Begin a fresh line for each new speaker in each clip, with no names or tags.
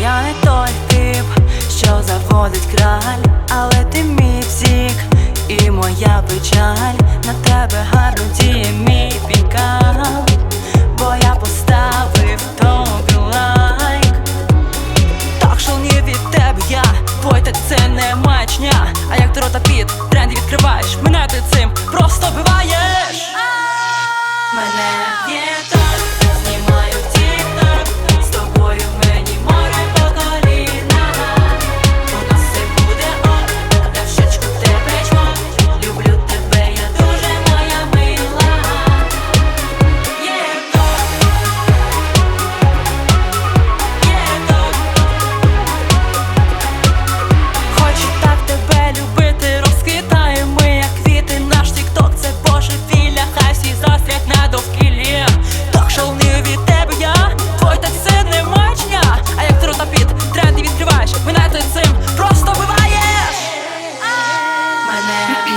я не той тип, що заводить краль, але ти мій бзік і моя печаль. На тебе гарно діє мій пікап, бо я поставив тобі лайк. Так що ні від тебе я, твой так це не маячня. А як ти рота під тренди відкриваєш, мене ти цим просто вбиваєш. Мене є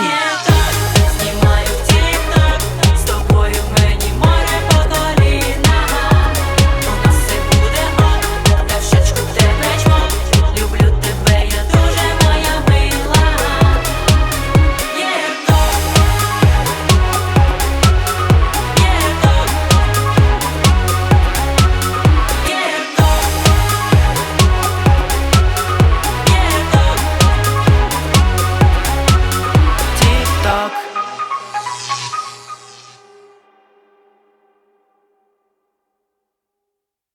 yeah.